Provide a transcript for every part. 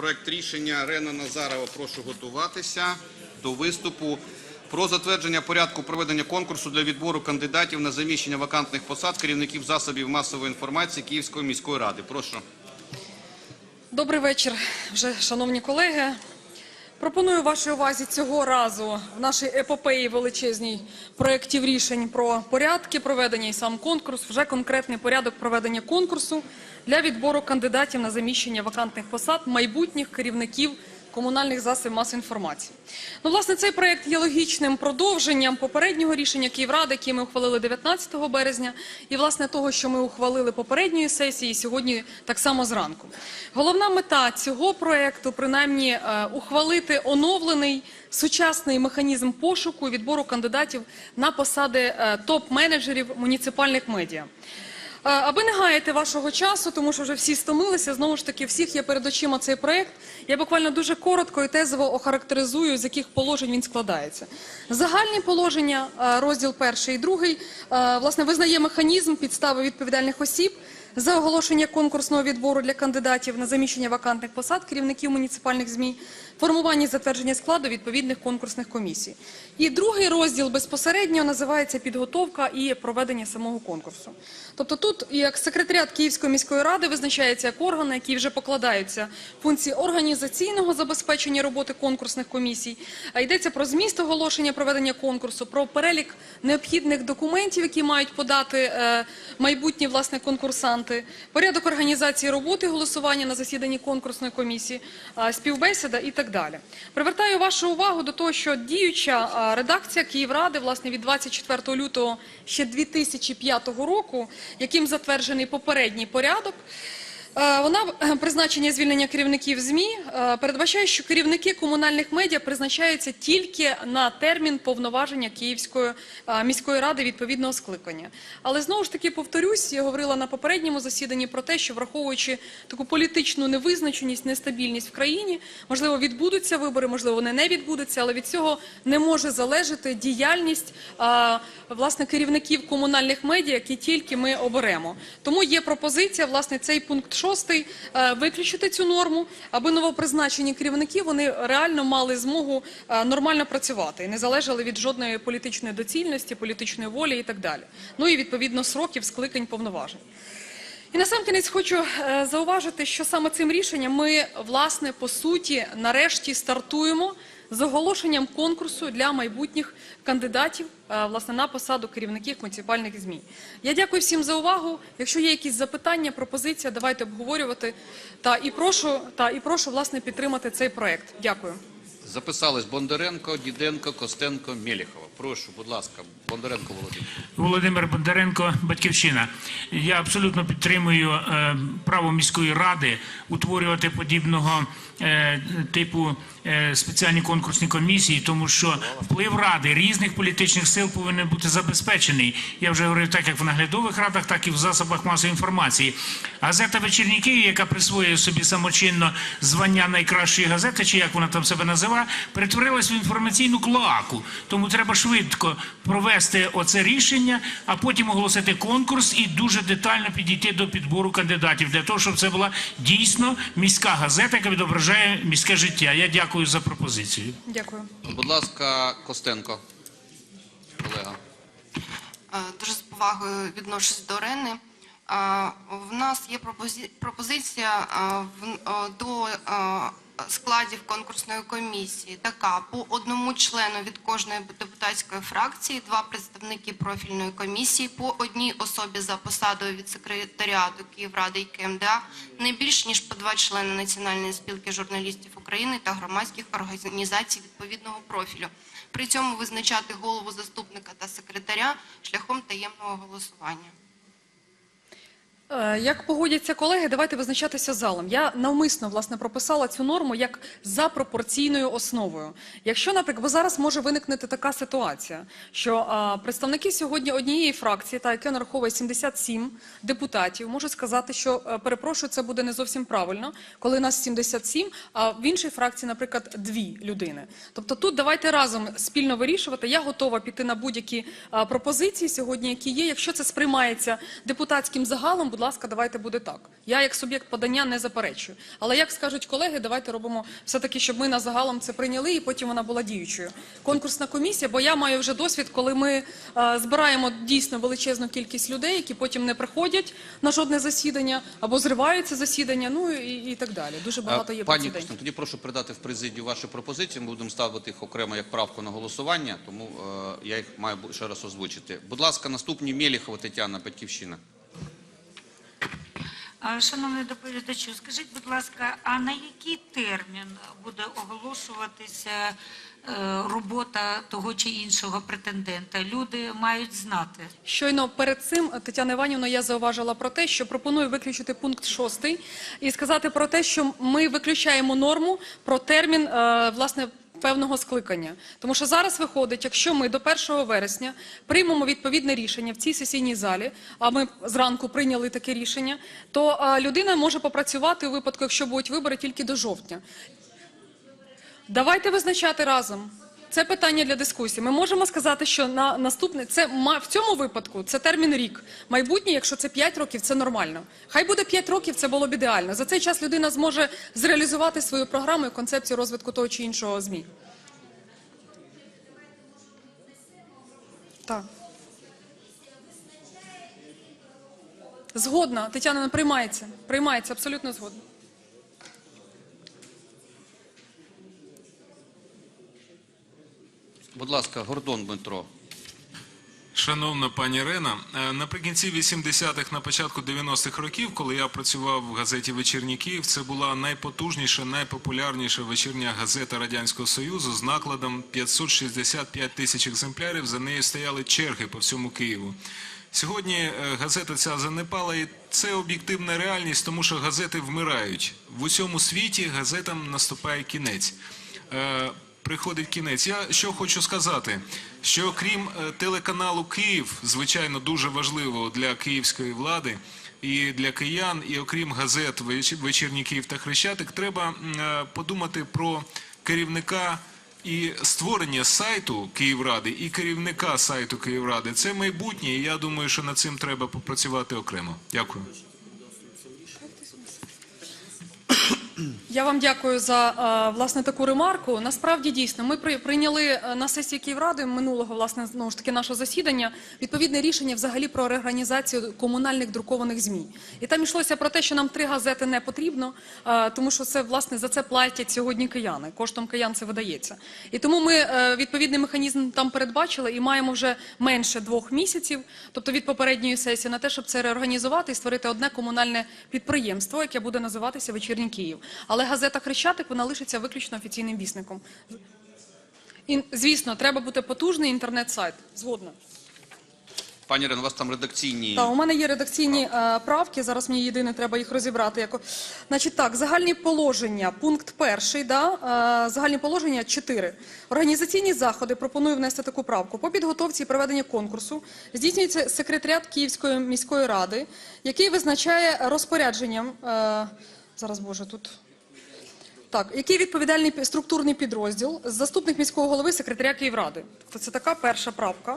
проект рішення Рена Назарова. Прошу готуватися до виступу. Про затвердження порядку проведення конкурсу для відбору кандидатів на заміщення вакантних посад керівників засобів масової інформації Київської міської ради. Прошу. Добрий вечір, вже шановні колеги. Пропоную вашій увазі цього разу в нашій епопеї величезній проєктів рішень про порядки проведення і сам конкурс, вже конкретний порядок проведення конкурсу для відбору кандидатів на заміщення вакантних посад майбутніх керівників комунальних засобів масової інформації. Ну, власне, цей проєкт є логічним продовженням попереднього рішення Київради, яке ми ухвалили 19 березня, і власне того, що ми ухвалили попередньої сесії, сьогодні так само зранку. Головна мета цього проєкту, принаймні, е, ухвалити оновлений сучасний механізм пошуку і відбору кандидатів на посади е, топ-менеджерів муніципальних медіа. Аби не гаяти вашого часу, тому що вже всі стомилися, знову ж таки, всіх є перед очима цей проект. Я буквально дуже коротко і тезово охарактеризую, з яких положень він складається. Загальні положення, розділ перший і другий, власне, визнає механізм підстави відповідальних осіб за оголошення конкурсного відбору для кандидатів на заміщення вакантних посад керівників муніципальних ЗМІ, формування і затвердження складу відповідних конкурсних комісій. І другий розділ безпосередньо називається підготовка і проведення самого конкурсу. Тобто тут як секретаріат Київської міської ради визначається як орган, на який вже покладаються функції організаційного забезпечення роботи конкурсних комісій. А йдеться про зміст оголошення проведення конкурсу, про перелік необхідних документів, які мають подати е, майбутні власне конкурсанти, порядок організації роботи голосування на засіданні конкурсної комісії, співбесіда і так далі. Привертаю вашу увагу до того, що діюча редакція Київради, власне, від 24 лютого ще 2005 року, яким затверджений попередній порядок. Е, Вона е, призначення звільнення керівників ЗМІ е, передбачає, що керівники комунальних медіа призначаються тільки на термін повноваження Київської міської ради відповідного скликання. Але знову ж таки повторюсь, я говорила на попередньому засіданні про те, що враховуючи таку політичну невизначеність, нестабільність в країні, можливо, відбудуться вибори, можливо, вони не відбудуться, але від цього не може залежати діяльність власне керівників комунальних медіа, які тільки ми оберемо. Тому є пропозиція, власне, цей пункт шостий е, виключити цю норму, аби новопризначені керівники вони реально мали змогу е, нормально працювати і не залежали від жодної політичної доцільності, політичної волі і так далі. Ну і відповідно сроків скликань повноважень. І насамкінець хочу е, зауважити, що саме цим рішенням ми, власне, по суті, нарешті стартуємо з оголошенням конкурсу для майбутніх кандидатів е, власне, на посаду керівників муніципальних ЗМІ. Я дякую всім за увагу. Якщо є якісь запитання, пропозиція, давайте обговорювати. Та і прошу, та і прошу власне, підтримати цей проект. Дякую. Записались Бондаренко, Діденко, Костенко, Мєліхова. Прошу, будь ласка, Бондаренко Володимир. Володимир Бондаренко, Батьківщина. Я абсолютно підтримую е, право міської ради утворювати подібного е, типу е, спеціальні конкурсні комісії, тому що вплив ради різних політичних сил повинен бути забезпечений. Я вже говорив так, як в наглядових радах, так і в засобах масової інформації. Газета «Вечірній Київ», яка присвоює собі самочинно звання найкращої газети, чи як вона там себе називає, перетворилась в інформаційну клоаку. Тому треба швидко провести оце рішення, а потім оголосити конкурс і дуже детально підійти до підбору кандидатів для того, щоб це була дійсно міська газета, яка відображає міське життя. Я дякую за пропозицію. Дякую. Будь ласка, Костенко. Колега. Е, Дуже з повагою відношусь до Рени. Е, В нас є пропозиція е, в- до складів конкурсної комісії. Така по одному члену від кожної депутатської фракції, два представники профільної комісії, по одній особі за посадою від секретаріату Київради і КМДА, не більш ніж по два члени Національної спілки журналістів України та громадських організацій відповідного профілю. При цьому визначати голову заступника та секретаря шляхом таємного голосування. Е, Як погодяться колеги, давайте визначатися залом. Я навмисно власне прописала цю норму як за пропорційною основою. Якщо, наприклад, бо зараз може виникнути така ситуація, що а, представники сьогодні однієї фракції, та яка нараховує 77 депутатів, можуть сказати, що е, перепрошую, це буде не зовсім правильно, коли нас 77, а в іншій фракції, наприклад, дві людини. Тобто тут давайте разом спільно вирішувати. Я готова піти на будь-які а, пропозиції сьогодні, які є. Якщо це сприймається депутатським загалом, будь ласка, давайте буде так. Я як суб'єкт подання не заперечую. Але як скажуть колеги, давайте робимо все-таки, щоб ми на загалом це прийняли і потім вона була діючою. Конкурсна комісія, бо я маю вже досвід, коли ми е, збираємо дійсно величезну кількість людей, які потім не приходять на жодне засідання або зриваються засідання, ну і, і так далі. Дуже багато є Е, Пані прецедентів. Тоді прошу передати в президію ваші пропозиції. Ми будемо ставити їх окремо як правку на голосування, тому е, я їх маю ще раз озвучити. Будь ласка, наступні Мєліхова Тетяна, Батьківщина. Шановний доповідачу, скажіть, будь ласка, а на який термін буде оголошуватися е, робота того чи іншого претендента? Люди мають знати. Щойно перед цим Тетяна Іванівна я зауважила про те, що пропоную виключити пункт 6 і сказати про те, що ми виключаємо норму про термін е, власне. Певного скликання, тому що зараз виходить, якщо ми до 1 вересня приймемо відповідне рішення в цій сесійній залі, а ми зранку прийняли таке рішення, то людина може попрацювати у випадку, якщо будуть вибори тільки до жовтня. Давайте визначати разом. Це питання для дискусії. Ми можемо сказати, що на наступне це в цьому випадку це термін рік. Майбутнє, якщо це 5 років, це нормально. Хай буде 5 років, це було б ідеально. За цей час людина зможе зреалізувати свою програму і концепцію розвитку того чи іншого змі. Так. Згодна, Тетяна, приймається. Приймається, абсолютно згодна. Будь ласка, Гордон Дмитро. Шановна пані Ірина, е, наприкінці 80-х, на початку 90-х років, коли я працював в газеті «Вечірній Київ», це була найпотужніша, найпопулярніша вечірня газета Радянського Союзу з накладом 565 тисяч екземплярів. За нею стояли черги по всьому Києву. Сьогодні е, газета ця занепала, і це об'єктивна реальність, тому що газети вмирають. В усьому світі газетам наступає кінець. Приходить кінець. Я що хочу сказати, що крім е, телеканалу Київ, звичайно, дуже важливо для київської влади і для киян, і окрім газет «Веч- Вечірній Київ та Хрещатик, треба е, подумати про керівника. І створення сайту Київради і керівника сайту Київради це майбутнє. І я думаю, що над цим треба попрацювати окремо. Дякую. Я вам дякую за е, власне таку ремарку. Насправді дійсно ми при- прийняли е, на сесії Київради минулого власне знову ж таки нашого засідання відповідне рішення взагалі про реорганізацію комунальних друкованих змі. І там йшлося про те, що нам три газети не потрібно, е, тому що це власне за це платять сьогодні кияни. Коштом киян це видається. І тому ми відповідний механізм там передбачили і маємо вже менше двох місяців, тобто від попередньої сесії, на те, щоб це реорганізувати і створити одне комунальне підприємство, яке буде називатися Вечірній Київ. Але газета Хрещатик вона лишиться виключно офіційним вісником. І, звісно, треба бути потужний інтернет-сайт. Згодна. Пані Ірино, у вас там редакційні. Так, у мене є редакційні е, правки. Зараз мені єдине треба їх розібрати. Яко... Значить, так, загальні положення. Пункт перший, да, е, загальні положення 4. Організаційні заходи пропоную внести таку правку. По підготовці і проведенню конкурсу здійснюється секретаріат Київської міської ради, який визначає розпорядженням. Е, зараз боже, тут. Так, який відповідальний структурний підрозділ, заступник міського голови, секретаря Київради. Тобто це така перша правка.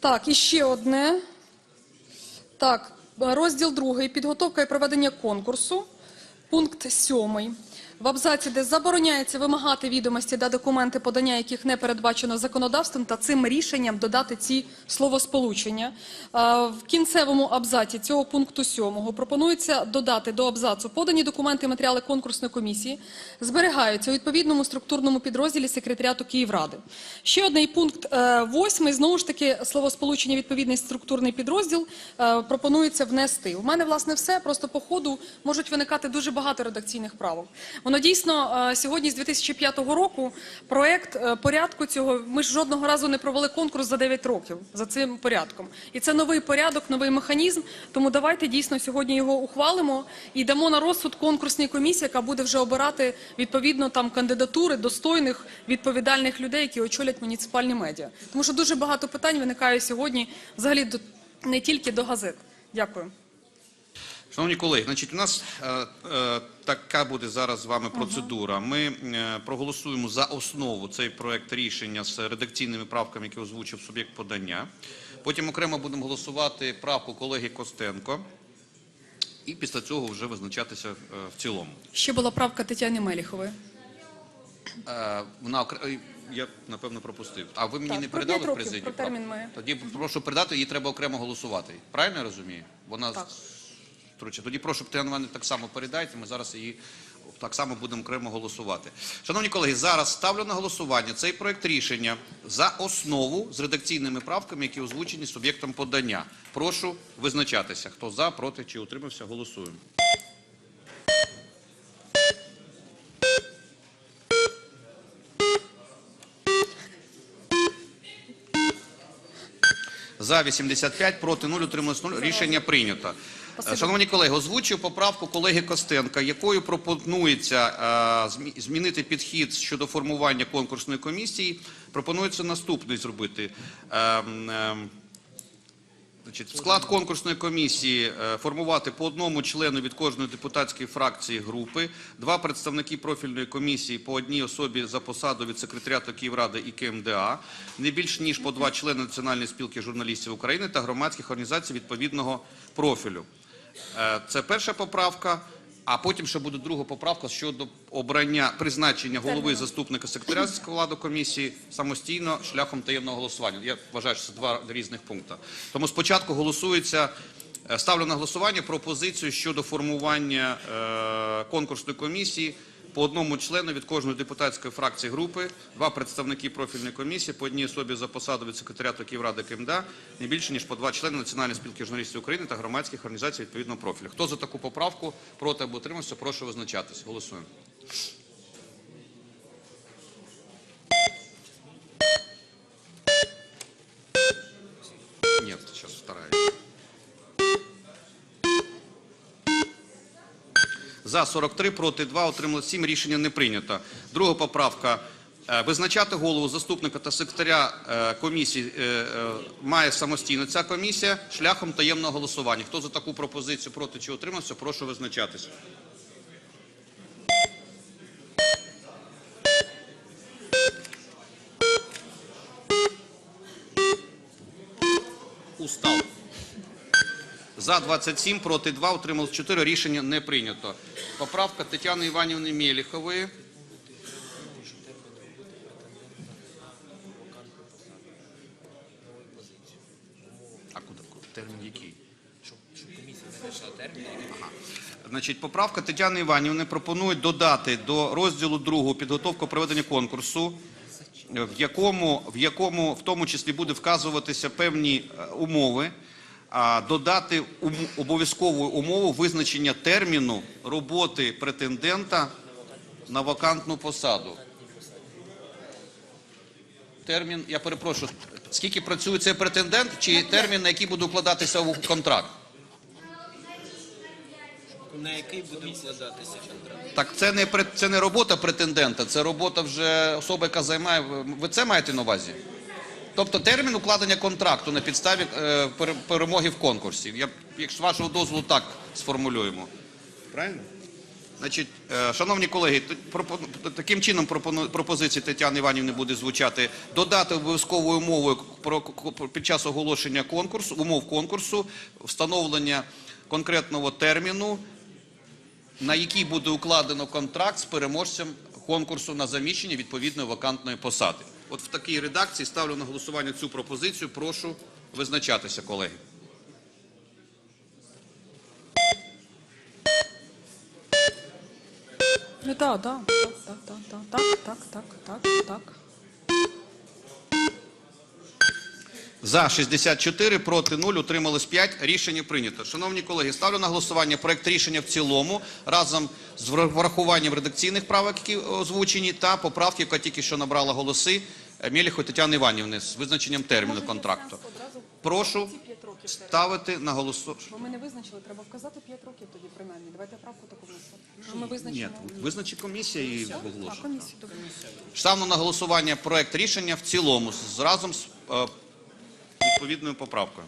Так, і ще одне. Так, розділ другий. Підготовка і проведення конкурсу. Пункт сьомий. В абзаці, де забороняється вимагати відомості та документи, подання яких не передбачено законодавством, та цим рішенням додати ці словосполучення. В кінцевому абзаці цього пункту сьомого пропонується додати до абзацу подані документи і матеріали конкурсної комісії зберігаються у відповідному структурному підрозділі секретаріату Київради. Ще одний пункт е, восьмий. Знову ж таки, словосполучення відповідний структурний підрозділ е, пропонується внести. У мене власне все. Просто по ходу можуть виникати дуже багато редакційних правок. Воно дійсно е, сьогодні з 2005 року проект е, порядку цього. Ми ж жодного разу не провели конкурс за 9 років за цим порядком. І це новий порядок, новий механізм. Тому давайте дійсно сьогодні його ухвалимо і дамо на розсуд конкурсній комісії, яка буде вже обирати відповідно там кандидатури достойних відповідальних людей, які очолять муніципальні медіа. Тому що дуже багато питань виникає сьогодні взагалі до не тільки до газет. Дякую. Шановні колеги, значить, у нас е, е, така буде зараз з вами процедура. Ми е, проголосуємо за основу цей проект рішення з редакційними правками, які озвучив суб'єкт подання. Потім окремо будемо голосувати правку колеги Костенко. і після цього вже визначатися е, в цілому. Ще була правка Тетяни Меліхової. Е, Вона окре- я напевно пропустив. А ви мені Так, не про передали п'ять в років, президію? про термін ми- Тоді прошу передати, її треба окремо голосувати. Правильно я розумію? Вона Так. Коротше, тоді прошу Тетяну Іванівну так само передайте. Ми зараз її так само будемо окремо голосувати. Шановні колеги, зараз ставлю на голосування цей проект рішення за основу з редакційними правками, які озвучені суб'єктом подання. Прошу визначатися. Хто за, проти чи утримався, голосуємо. За 85, проти 0, утрималось 0. Рішення прийнято. Спасибо. Шановні колеги, озвучив поправку колеги Костенка, якою пропонується е, змінити підхід щодо формування конкурсної комісії. Пропонується наступний зробити. Ем, ем, Значить, склад конкурсної комісії е, формувати по одному члену від кожної депутатської фракції групи, два представники профільної комісії по одній особі за посаду від секретаріату Київради і КМДА, не більш ніж по два члени Національної спілки журналістів України та громадських організацій відповідного профілю. Е, Це перша поправка. А потім ще буде друга поправка щодо обрання призначення голови заступника секретаря складу комісії самостійно шляхом таємного голосування. Я вважаю, що це два різних пункти. Тому спочатку голосується. е, Ставлю на голосування пропозицію щодо формування е, конкурсної комісії по одному члену від кожної депутатської фракції групи, два представники профільної комісії, по одній особі за посаду від секретаріату Київради КМДА, не більше ніж по два члени Національної спілки журналістів України та громадських організацій відповідного профілю. Хто за таку поправку проти або утримався, прошу визначатись. Голосуємо. Ні, зараз вторая. За 43, проти 2, отримали 7. Рішення не прийнято. Друга поправка. Е, Визначати голову заступника та секретаря е, комісії е, має самостійно ця комісія шляхом таємного голосування. Хто за таку пропозицію проти чи утримався, прошу визначатися. Устав. За 27, проти 2, утрималось 4. Рішення не прийнято. Поправка Тетяни Іванівни Мєліхової. А куди? Термін який? Ага. Значить, поправка Тетяни Іванівни пропонує додати до розділу 2 підготовку проведення конкурсу, в якому, в якому в тому числі буде вказуватися певні е, умови, додати обов'язкову умову визначення терміну роботи претендента на вакантну посаду. Термін, я перепрошую, скільки працює цей претендент, чи термін, на який буде укладатися у контракт? на який буде укладатися контракт. Так це не це не робота претендента, це робота вже особи, яка займає. Ви це маєте на увазі? Тобто термін укладення контракту на підставі е, перемоги в конкурсі. Я, якщо вашого дозволу так сформулюємо. Правильно? Значить, е, шановні колеги, т- таким чином пропону- пропозиція Тетяни Іванівни буде звучати додати обов'язковою умовою про, про- під час оголошення конкурсу, умов конкурсу, встановлення конкретного терміну, на який буде укладено контракт з переможцем конкурсу на заміщення відповідної вакантної посади. От в такій редакції ставлю на голосування цю пропозицію. Прошу визначатися, колеги. Так, так, так, так, так, так, так, так, так, так, За 64, проти 0, утрималось 5. Рішення прийнято. Шановні колеги, ставлю на голосування проект рішення в цілому разом з врахуванням редакційних правок, які озвучені, та поправки, яка тільки що набрала голоси Мєліхої Тетяни Іванівни з визначенням терміну контракту. Прошу ставити на голосування. Бо ми не визначили, треба вказати 5 років тоді принаймні. Давайте правку таку внесемо. Ми Ні, визначить комісія і оголошує. Ставлю на голосування проект рішення в цілому з- разом з е, відповідною поправкою.